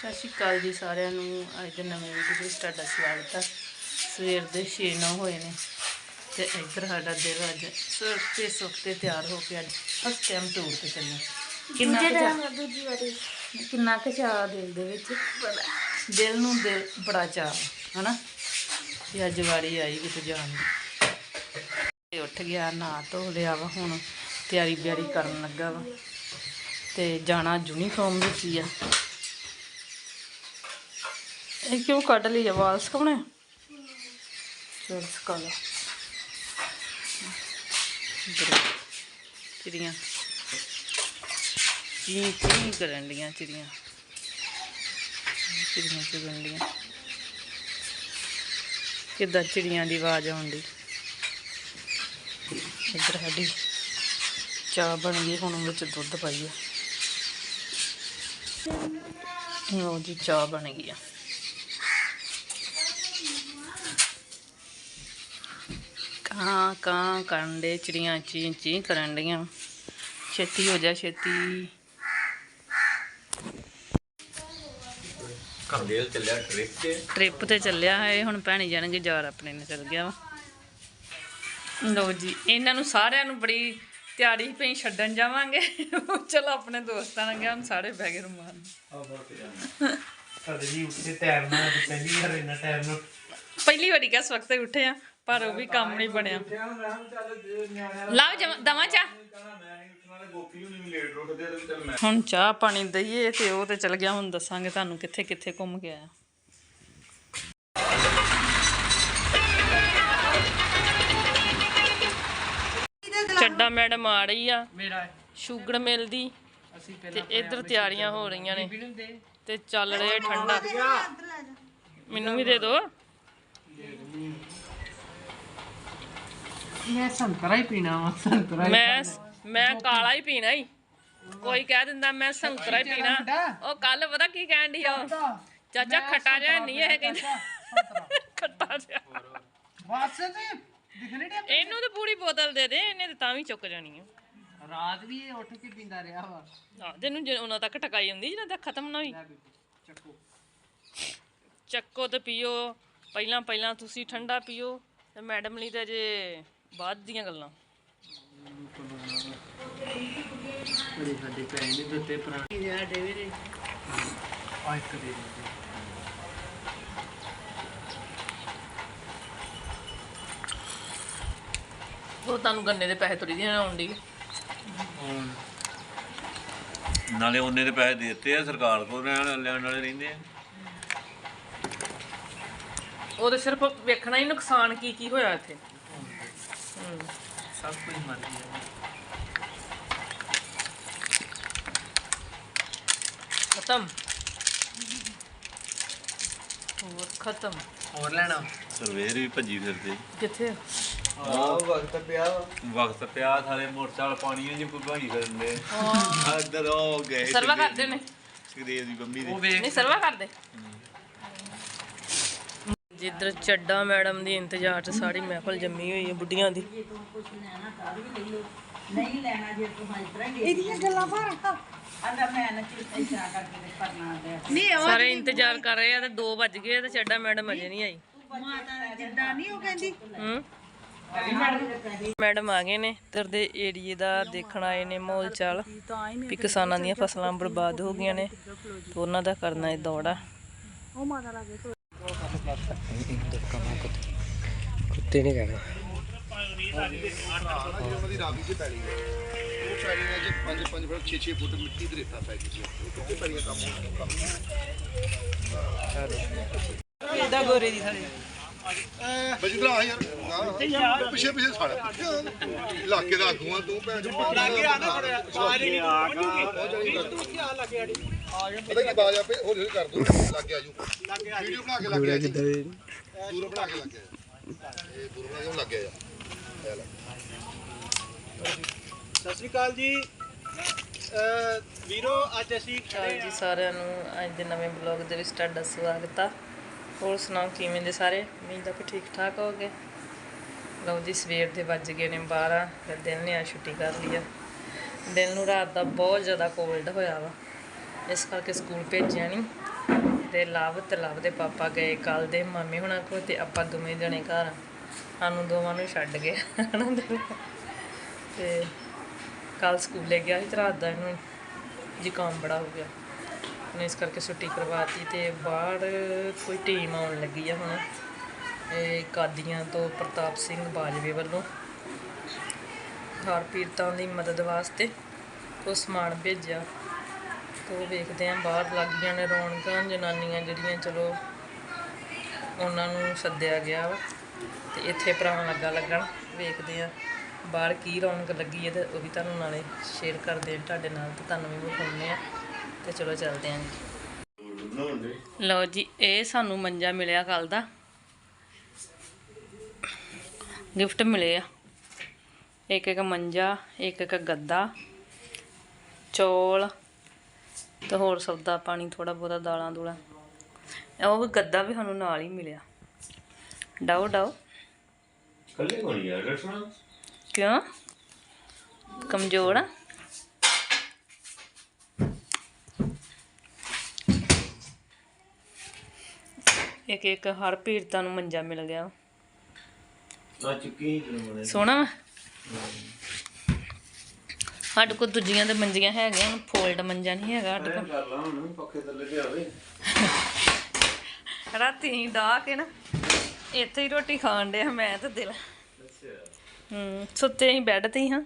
ਸਤਿ ਸ਼੍ਰੀ ਅਕਾਲ ਜੀ ਸਾਰਿਆਂ ਨੂੰ। ਅੱਜ ਦੇ ਨਵੇਂ ਵੀਡੀਓ ਵਿੱਚ ਤੁਹਾਡਾ ਸਵਾਗਤ ਹੈ ਸਵੇਰ ਦੇ 6:09 ਹੋਏ ਨੇ ਤੇ ਇੱਧਰ ਸਾਡਾ ਦਿਲ ਅੱਜ ਸੁੱਤੇ ਸੁੱਤੇ ਤਿਆਰ ਹੋ ਕੇ ਅੱਜ ਫਸਟ ਟਾਈਮ ਟੂਰ ਤੇ ਚੱਲੇ ਕਿੰਨਾ ਕੁ ਚਾਅ- ਦੂਜੀ ਵਾਰੀ। ਕਿੰਨਾ ਕੁ ਚਾਹ ਦਿਲ ਦੇ ਵਿੱਚ? ਦਿਲ ਨੂੰ ਦਿਲ ਬੜਾ ਚਾਹ ਹਨਾ? ਕਿ ਅੱਜ ਵਾਰੀ ਆਈ ਕਿਤੇ ਜਾਣ ਦੀ। ਤੇ ਉੱਠ ਗਿਆ ਨਹਾ ਧੋ ਲਿਆ ਵਾ ਹੁਣ ਤਿਆਰੀ ਬਿਆਰੀ ਕਰਨ ਲੱਗਾ ਵਾ। ਤੇ ਜਾਣਾ ਯੂਨੀਫਾਰਮ ਵਿੱਚ ਹੀ ਆ? ਇਹ ਕਿਉਂ ਕੱਢ ਲਈ ਆ ਵਾਲ ਸੁਕਾਉਣੇ ਚਲ ਸੁਕਾ ਲਾ। ਚਿੜੀਆਂ। ਚੀਂ ਚੀਂ ਕਰਨ ਲੀਆਂ ਚਿੜੀਆਂ? ਚਿੜੀਆਂ ਚੁਗਣ ਲੀਆਂ ਕਿੱਦਾਂ ਚਿੜੀਆਂ ਦੀ ਆਵਾਜ਼ ਆਉਂਦੀ ਇੱਧਰ ਸਾਡੀ ਚਾਹ ਬਣ ਗਈ, ਹੁਣ ਵਿੱਚ ਦੁੱਧ ਪਾਈਏ। ਲਓ ਜੀ, ਚਾਹ ਬਣ ਗਈ ਆ। ਕਾਂ ਕਾਂ ਕਰਨ ਦੇ ਚਿੜੀਆਂ ਚੀਂ ਚੀਂ ਕਰਨ ਡੀਆਂ। ਛੇਤੀ ਹੋ ਜਾ ਛੇਤੀ। ਘੰਦੇਲ ਚੱਲਿਆ ਟ੍ਰਿਪ ਤੇ। ਟ੍ਰਿਪ ਤੇ ਚੱਲਿਆ ਹੈ ਹੁਣ ਭੈਣੀ ਜਾਣਗੇ ਯਾਰ ਆਪਣੇ ਨੇ ਚੱਲ ਗਿਆ ਵਾ। ਲਓ ਜੀ ਇਹਨਾਂ ਨੂੰ ਸਾਰਿਆਂ ਨੂੰ ਬੜੀ ਤਿਆਰੀ ਪਈ ਛੱਡਣ ਜਾਵਾਂਗੇ। ਚਲੋ ਆਪਣੇ ਦੋਸਤਾਂ ਨਾਲ ਗਿਆ ਹੁਣ ਸਾਰੇ ਬਹਿ ਗਏ ਰੁਮਾਨ ਸਾਡੇ ਜੀ ਉੱਠੇ ਟਾਈਮ ਨਾਲ ਪਹਿਲੀ ਵਾਰ ਇੰਨਾ ਟਾਈਮ ਨਾਲ ਪਹਿਲੀ ਵਾਰੀ ਕਿਸ ਵਕਤ ਉੱਠੇ ਆ? ਪਰ ਉਹ ਵੀ ਕੰਮ ਨਹੀਂ ਬਣਿਆ। ਲਾਓ ਜਮਾ ਦਵਾ ਚਾ ਹੁਣ ਚਾਹ ਪਾਣੀ ਦਈਏ ਤੇ ਉਹ ਤੇ ਚਲ ਗਿਆ ਹੁਣ ਦੱਸਾਂਗੇ ਤੁਹਾਨੂੰ ਕਿੱਥੇ ਕਿੱਥੇ ਘੁੰਮ ਕੇ ਆਇਆ। ਚੱਡਾ ਮੈਡਮ ਆ ਰਹੀ ਆ। ਮੇਰਾ ਸ਼ੂਗਰ ਮਿਲਦੀ। ਅਸੀਂ ਤੇ ਇੱਧਰ ਤਿਆਰੀਆਂ ਹੋ ਰਹੀਆਂ ਨੇ। ਤੇ ਚੱਲ ਰਿਹਾ ਠੰਡਾ। ਮੈਨੂੰ ਵੀ ਦੇ ਦਿਓ ਮੈਂ ਸੰਤਰਾ ਹੀ ਪੀਣਾ ਵਾ ਸੰਤਰਾ ਹੀ ਮੈਂ ਮੈਂ ਕਾਲਾ ਹੀ ਪੀਣਾ ਹੀ ਕੋਈ ਕਹਿ ਦਿੰਦਾ ਮੈਂ ਸੰਤਰਾ ਹੀ ਪੀਣਾ। ਉਹ ਕੱਲ ਪਤਾ ਕੀ ਕਹਿਣ ਦੀ ਉਹ ਚਾਚਾ ਖੱਟਾ ਜਿਹਾ ਨਹੀਂ ਇਹ ਕਹਿੰਦਾ। ਖੱਟਾ ਜਿਹਾ। ਬਸ ਤੇ ਦਿਖਣੇ ਡੇ ਇਹਨੂੰ ਤੇ ਪੂਰੀ ਬੋਤਲ ਦੇ ਦੇ ਇਹਨੇ ਤੇ ਤਾਂ ਵੀ ਚੁੱਕ ਜਾਣੀ ਆ। ਰਾਤ ਵੀ ਇਹ ਉੱਠ ਕੇ ਪੀਂਦਾ ਰਿਹਾ ਵਾ। ਹਾਂ ਜਿਹਨੂੰ ਜੇ ਉਹਨਾਂ ਤੱਕ ਟਕਾਈ ਹੁੰਦੀ ਜਿਹਨਾਂ ਤੱਕ ਖਤਮ ਨਾ ਹੋਈ। ਲੈ ਬੀਬੀ, ਚੱਕੋ। ਚੱਕੋ ਤੇ ਪੀਓ। ਪਹਿਲਾਂ ਪਹਿਲਾਂ ਤੁਸੀਂ ਠੰਡਾ ਪੀਓ। ਤੇ ਮੈਡਮ ਲਈ ਤਾਂ ਜੇ ਬਾਅਦ ਦੀਆਂ ਗੱਲਾਂ। ਬੜੀ ਸਾਡੇ ਦਿੱਤੇ ਪੁਰਾਣੇ ਦੇ ਉਹ ਤੁਹਾਨੂੰ ਗੰਨੇ ਦੇ ਪੈਸੇ ਤੁਰੀ ਦੀਆਂ ਆਉਣ ਦੀ ਨਾਲੇ ਉਹਨੇ ਦੇ ਪੈਸੇ ਦੇ ਦਿੱਤੇ ਆ ਸਰਕਾਰ ਕੋਲ ਰਹਿਣ ਲੈਣ ਵਾਲੇ ਰਹਿੰਦੇ ਆ। ਉਹ ਤੇ ਸਿਰਫ ਵੇਖਣਾ ਹੀ ਨੁਕਸਾਨ ਕੀ ਕੀ ਹੋਇਆ ਇੱਥੇ। ਸਭ ਕੁਝ ਮਰ ਗਿਆ ਖਤਮ। ਹੋਰ ਖਤਮ। ਹੋਰ ਲੈਣਾ। ਸਰਵੇਰ ਵੀ ਭੱਜੀ ਫਿਰਦੇ। ਕਿੱਥੇ ਆ? ਵਕਤ ਪਿਆ। ਥਾਲੇ ਮੋਟਰਸਾਈਕਲ ਪਾਣੀਆਂ ਜੀ ਭਗਾਈ ਫਿਰਦੇ ਆ ਇੱਧਰ ਉਹ ਗਏ ਸਰਵਾ ਕਰਦੇ ਨੇ। ਸੁਖਦੇਵ ਦੀ ਬੰਬੀ ਉਹ ਦੇ ਵੇਖ। ਨਹੀਂ ਸਰਵਾ ਕਰਦੇ। ਜਿੱਧਰ ਚੱਡਾ ਮੈਡਮ ਦੀ ਇੰਤਜ਼ਾਰ 'ਚ ਸਾਰੀ ਮਹਿਫਲ ਜੰਮੀ ਹੋਈ ਹੈ ਬੁੱਢੀਆਂ ਦੀ। ਸਾਰੇ ਇੰਤਜ਼ਾਰ ਕਰ ਰਹੇ ਆ ਤੇ 2 ਵੱਜ ਗਏ ਤੇ ਚੱਡਾ ਮੈਡਮ ਅਜੇ ਨਹੀਂ ਆਈ। ਹੂੰ? ਮੈਡਮ ਆ ਗਏ ਨੇ ਇੱਧਰ ਦੇ ਏਰੀਏ ਦਾ ਦੇਖਣ ਆਏ ਨੇ ਮੌਲ ਚਾਲ। ਵੀ ਕਿਸਾਨਾਂ ਦੀਆਂ ਫਸਲਾਂ ਬਰਬਾਦ ਹੋ ਗਈਆਂ ਨੇ ਉਹਨਾਂ ਦਾ ਕਰਨਾ ਇਹ ਦੌੜਾ। ਉਹ 5 5 ਫੁੱਟ 6 6 ਫੁੱਟ ਮਿੱਟੀ ਦੇ ਰੇਤਾ ਪੈ ਗਈ ਉਹ ਕਿੱਥੇ ਪੈਲੀਆਂ ਕੰਮ ਹੋਣਾ ਇਹਦਾ ਗੋਰੇ ਦੀ ਥਾਲੇ। ਬਜਦਾ ਆ ਯਾਰ। ਪਿੱਛੇ ਪਿੱਛੇ ਸਾੜਾ ਇਲਾਕੇ ਦਾ ਆਗੂਆਂ ਤੂੰ ਭੈਣ ਚੋਂ ਲੱਗੇ ਆ ਨਾ ਖੜਿਆ। ਸਾਰੇ ਆ ਪਤਾ ਕੀ ਬਾਜ ਆਪੇ ਹੌਲੀ ਹੌਲੀ ਕਰ ਦੂੰ। ਲੱਗੇ ਆਜੂ ਵੀਡੀਓ ਬਣਾ ਕੇ ਲੱਗੇ ਆਜੂ ਦੂਰ ਬਣਾ ਕੇ ਲੱਗੇ ਇਹ ਦੂਰ ਬਣਾ ਕੇ ਲੱਗੇ ਆ। ਸਤਿ ਸ਼੍ਰੀ ਅਕਾਲ ਜੀ। ਵੀਰੋ ਅੱਜ ਅਸੀਂ ਜੀ ਸਾਰਿਆਂ ਨੂੰ ਅੱਜ ਦੇ ਨਵੇਂ ਬਲੌਗ ਦੇ ਵਿੱਚ ਤੁਹਾਡਾ ਸਵਾਗਤ ਆ। ਹੋਰ ਸੁਣਾਓ, ਕਿਵੇਂ ਦੇ ਸਾਰੇ? ਉਮੀਦ ਆ ਕਿ ਠੀਕ ਠਾਕ ਹੋਗੇ ਲਓ ਜੀ, ਸਵੇਰ ਦੇ ਵੱਜ ਗਏ ਨੇ 12 ਫਿਰ ਦਿਨ ਨੇ ਆ ਛੁੱਟੀ ਕਰ ਲਈ ਆ। ਦਿਨ ਨੂੰ ਰਾਤ ਦਾ ਬਹੁਤ ਜ਼ਿਆਦਾ ਕੋਲਡ ਹੋਇਆ ਵਾ। ਇਸ ਕਰਕੇ ਸਕੂਲ ਭੇਜਿਆ ਨਹੀਂ ਤੇ ਲਵ ਤੇ ਲਵ ਦੇ ਪਾਪਾ ਗਏ ਕੱਲ ਦੇ ਮਾਮੇ ਹੁਣਾਂ ਕੋਲ ਤੇ ਆਪਾਂ ਦੋਵੇਂ ਜਣੇ ਘਰ। ਸਾਨੂੰ ਦੋਵਾਂ ਨੂੰ ਛੱਡ ਗਏ। ਹਨਾ ਦਿਲ। ਤੇ ਕੱਲ ਸਕੂਲੇ ਗਿਆ ਸੀ ਤੇ ਰਾਤ ਦਾ ਇਹਨੂੰ ਜ਼ੁਕਾਮ ਬੜਾ ਹੋ ਗਿਆ। ਉਹਨੇ ਇਸ ਕਰਕੇ ਛੁੱਟੀ ਕਰਵਾਤੀ ਤੇ ਬਾਹਰ ਕੋਈ ਟੀਮ ਆਉਣ ਲੱਗੀ ਆ ਹੁਣ। ਇਹ ਕਾਦੀਆਂ ਤੋਂ ਪ੍ਰਤਾਪ ਸਿੰਘ ਬਾਜਵੇ ਵੱਲੋਂ। ਹਰ ਪੀੜਤਾਂ ਦੀ ਮਦਦ ਵਾਸਤੇ ਉਹ ਸਮਾਨ ਭੇਜਿਆ। ਤੋ ਵੇਖਦੇ ਆਂ ਬਾਹਰ ਲੱਗੀਆਂ ਨੇ ਰੌਣਕਾਂ, ਜਨਾਨੀਆਂ ਜਿਹੜੀਆਂ ਚਲੋ ਉਹਨਾਂ ਨੂੰ ਸੱਦਿਆ ਗਿਆ ਵਾ। ਤੇ ਇੱਥੇ ਭਰਾ ਲੱਗਾ ਲੱਗਣ, ਵੇਖਦੇ ਆਂ ਬਾਹਰ ਕੀ ਰੌਣਕ ਲੱਗੀ ਹੈ ਤੇ ਉਹ ਵੀ ਤੁਹਾਨੂੰ ਨਾਲੇ ਸ਼ੇਅਰ ਕਰਦੇ ਆਂ ਤੁਹਾਡੇ ਨਾਲ ਤੇ ਤੁਹਾਨੂੰ ਵੀ ਵਿਖਾਉਂਦੇ ਆ। ਤੇ ਚਲੋ ਚੱਲਦੇ ਆਂ ਜੀ। ਲਓ ਜੀ ਇਹ ਸਾਨੂੰ ਮੰਜਾ ਮਿਲਿਆ ਕੱਲ ਦਾ। ਗਿਫਟ ਮਿਲੇ ਆ। ਇੱਕ ਇੱਕ ਮੰਜਾ ਇੱਕ ਇੱਕ ਗੱਦਾ ਚੌਲ ਤੇ ਹੋਰ ਸੌਦਾ ਪਾਣੀ ਥੋੜਾ ਬਹੁਤਾ ਦਾਲਾਂ ਦੂਲਾਂ। ਉਹ ਵੀ ਗੱਦਾ ਵੀ ਸਾਨੂੰ ਨਾਲ ਹੀ ਮਿਲਿਆ। ਡਾਓ ਡਾਓ। ਕੱਲੇ ਕੋਣੀ ਯਾਰ ਰਸਣਾ ਕਿਉਂ? ਕਮਜ਼ੋਰ ਆ? ਇੱਕ ਇੱਕ ਹਰ ਪੀੜਤਾਂ ਨੂੰ ਮੰਜਾ ਮਿਲ ਗਿਆ। ਆ ਚੁੱਕੀ ਜਨਮਣੇ ਸੋਹਣਾ ਵਾ? ਸਾਡੇ ਕੋਲ ਦੂਜੀਆਂ ਤੇ ਮੰਜੀਆਂ ਹੈਗੀਆਂ ਹੁਣ ਫੋਲਡ ਮੰਜਾ ਨਹੀਂ ਹੈਗਾ ਸਾਡੇ ਕੋਲ। ਕਰ ਲਾ ਹੁਣ ਪੱਖੇ ਥੱਲੇ ਤੇ ਆਵੇ ਰਾਤੀ ਅਸੀਂ ਡਾਹ ਕੇ ਨਾ ਇੱਥੇ ਹੀ ਰੋਟੀ ਖਾਣ ਡਿਆ ਮੈਂ ਤੇ ਦਿਲ। ਅੱਛਾ। ਹੂੰ ਸੁੱਤੇ ਅਸੀਂ ਬੈੱਡ ਤੇ ਹੀ ਹਾਂ।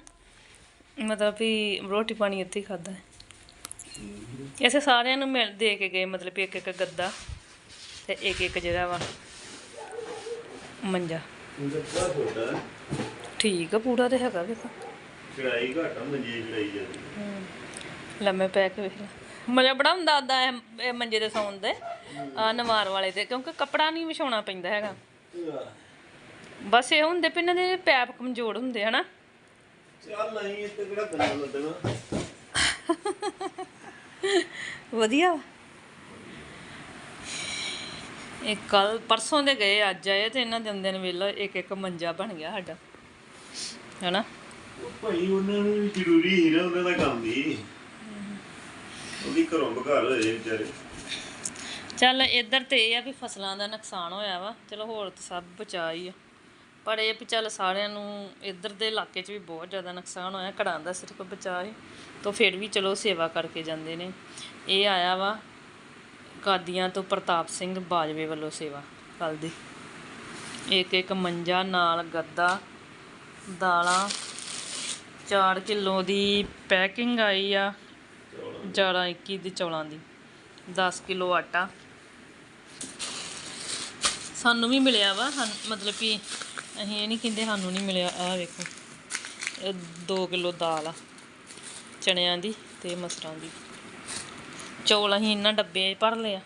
ਮਤਲਬ ਵੀ ਰੋਟੀ ਪਾਣੀ ਇੱਥੇ ਹੀ ਖਾਦਾ ਹੈ। ਐਸੇ ਸਾਰਿਆਂ ਨੂੰ ਮਿਲ ਦੇ ਕੇ ਗਏ ਮਤਲਬ ਵੀ ਇੱਕ ਇੱਕ ਗੱਦਾ। ਤੇ ਇੱਕ ਇੱਕ ਜਿਹੜਾ ਵਾ ਮੰਜਾ। ਠੀਕ ਆ ਪੂਰਾ ਤੇ ਹੈਗਾ ਵੇਖੋ। ਚੜਾਈ ਘੱਟ ਮੰਜੀ ਚੜਾਈ ਜਾਂਦੀ ਲੰਮੇ ਪੈ ਕੇ ਵੇਖ ਲੈ। ਮਜ਼ਾ ਬੜਾ ਹੁੰਦਾ ਆਦਾ ਇਹ ਮੰਜੇ ਤੇ ਸੌਣ ਦੇ ਆ ਨਵਾਰ ਵਾਲੇ ਤੇ ਕਿਉਂਕਿ ਕੱਪੜਾ ਨਹੀਂ ਵਿਛਾਉਣਾ ਪੈਂਦਾ ਹੈਗਾ। ਬਸ ਇਹ ਹੁੰਦੇ ਇਹਨਾਂ ਦੇ ਪੈਪ ਕਮਜ਼ੋਰ ਹੁੰਦੇ ਹਨਾ? ਚੱਲ ਨਹੀਂ ਇੱਥੇ ਕਿਹੜਾ ਕੰਨ ਲੱਗਣਾ। ਵਧੀਆ ਵਾ। ਇਹ ਕੱਲ ਪਰਸੋਂ ਦੇ ਗਏ ਅੱਜ ਆਏ ਤੇ ਇਹਨਾਂ ਦੇ ਆਉਂਦੇ ਨੇ ਵੇਲਾ ਇੱਕ ਇੱਕ ਮੰਜਾ ਬਣ ਗਿਆ ਸਾਡਾ। ਹਨਾ? ਭਾਈ ਉਹਨਾਂ ਨੂੰ ਵੀ ਜ਼ਰੂਰੀ ਹੀ ਨਾ ਉਹਨਾਂ ਦਾ ਕੰਮ ਹੀ ਉਹਦੀ ਘਰੋਂ ਬਘਾਰ ਹੋਏ ਵਿਚਾਰੇ। ਚੱਲ ਇੱਧਰ ਤੇ ਇਹ ਆ ਵੀ ਫਸਲਾਂ ਦਾ ਨੁਕਸਾਨ ਹੋਇਆ ਵਾ। ਚਲੋ ਹੋਰ ਤਾਂ ਸਭ ਬਚਾ ਹੀ ਆ। ਪਰ ਇਹ ਵੀ ਚੱਲ ਸਾਰਿਆਂ ਨੂੰ ਇੱਧਰ ਦੇ ਇਲਾਕੇ 'ਚ ਵੀ ਬਹੁਤ ਜ਼ਿਆਦਾ ਨੁਕਸਾਨ ਹੋਇਆ। ਘਰਾਂ ਦਾ ਸਿਰਫ ਬਚਾ ਹੀ। ਤਾਂ ਫਿਰ ਵੀ ਚਲੋ ਸੇਵਾ ਕਰਕੇ ਜਾਂਦੇ ਨੇ। ਇਹ ਆਇਆ ਵਾ ਕਾਦੀਆਂ ਤੋਂ ਪ੍ਰਤਾਪ ਸਿੰਘ ਬਾਜਵੇ ਵੱਲੋਂ ਸੇਵਾ ਕੱਲ ਦੀ ਇੱਕ ਇੱਕ ਮੰਜਾ ਨਾਲ ਗੱਦਾ, ਦਾਲਾਂ 4 ਕਿਲੋ ਦੀ ਪੈਕਿੰਗ ਆਈ ਆ ਜਾਰਾਂ 21 ਦੀ ਚੌਲਾਂ ਦੀ 10 ਕਿਲੋ ਆਟਾ। ਸਾਨੂੰ ਵੀ ਮਿਲਿਆ ਵਾ ਸਾਨੂੰ- ਮਤਲਬ ਕਿ ਅਸੀਂ ਇਹ ਨਹੀਂ ਕਹਿੰਦੇ ਸਾਨੂੰ ਨਹੀਂ ਮਿਲਿਆ, ਆਹ ਵੇਖੋ। ਇਹ 2 ਕਿਲੋ ਦਾਲ ਆ, ਚਣਿਆਂ ਦੀ ਤੇ ਮਸਰਾਂ ਦੀ। ਚੌਲ ਅਸੀਂ ਇਹਨਾਂ ਡੱਬੇ ਭਰ ਲਿਆ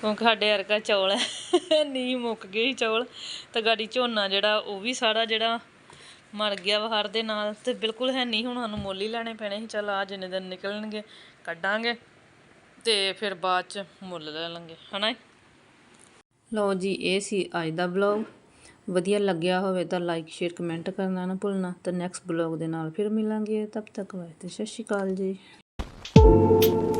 ਕਿਉਂਕਿ ਸਾਡੇ ਵਰਗਾ ਚੌਲ ਹੈ, ਨਹੀਂ ਮੁੱਕ ਗਏ ਚੌਲ। ਤੇ ਗਾੜੀ ਝੋਨਾ ਜਿਹੜਾ, ਉਹ ਵੀ ਸਾਰਾ ਜਿਹੜਾ ਮਰ ਗਿਆ ਵਾ ਦੇ ਨਾਲ। ਤੇ ਬਿਲਕੁਲ ਹੈ ਨਹੀਂ, ਹੁਣ ਸਾਨੂੰ ਮੁੱਲ ਹੀ ਲੈਣੇ ਪੈਣੇ ਸੀ। ਚੱਲ ਆ ਜਿੰਨੇ ਦਿਨ ਨਿਕਲਣਗੇ, ਕੱਢਾਂਗੇ ਤੇ ਫਿਰ ਬਾਅਦ ਚ ਮੁੱਲ ਲੈ ਲਾਂਗੇ, ਹਨਾ ਲਓ ਜੀ, ਇਹ ਸੀ ਅੱਜ ਦਾ ਬਲੌਗ ਵਧੀਆ ਲੱਗਿਆ ਹੋਵੇ ਤਾਂ ਲਾਈਕ ਸ਼ੇਅਰ ਕਮੈਂਟ ਕਰਨਾ ਨਾ ਭੁੱਲਣਾ। ਤੇ ਨੈਕਸਟ ਬਲੌਗ ਦੇ ਨਾਲ ਫਿਰ ਮਿਲਾਂਗੇ। ਤਬ ਤੱਕ ਵਾਸਤੇ ਸਤਿ ਸ਼੍ਰੀ ਅਕਾਲ ਜੀ। you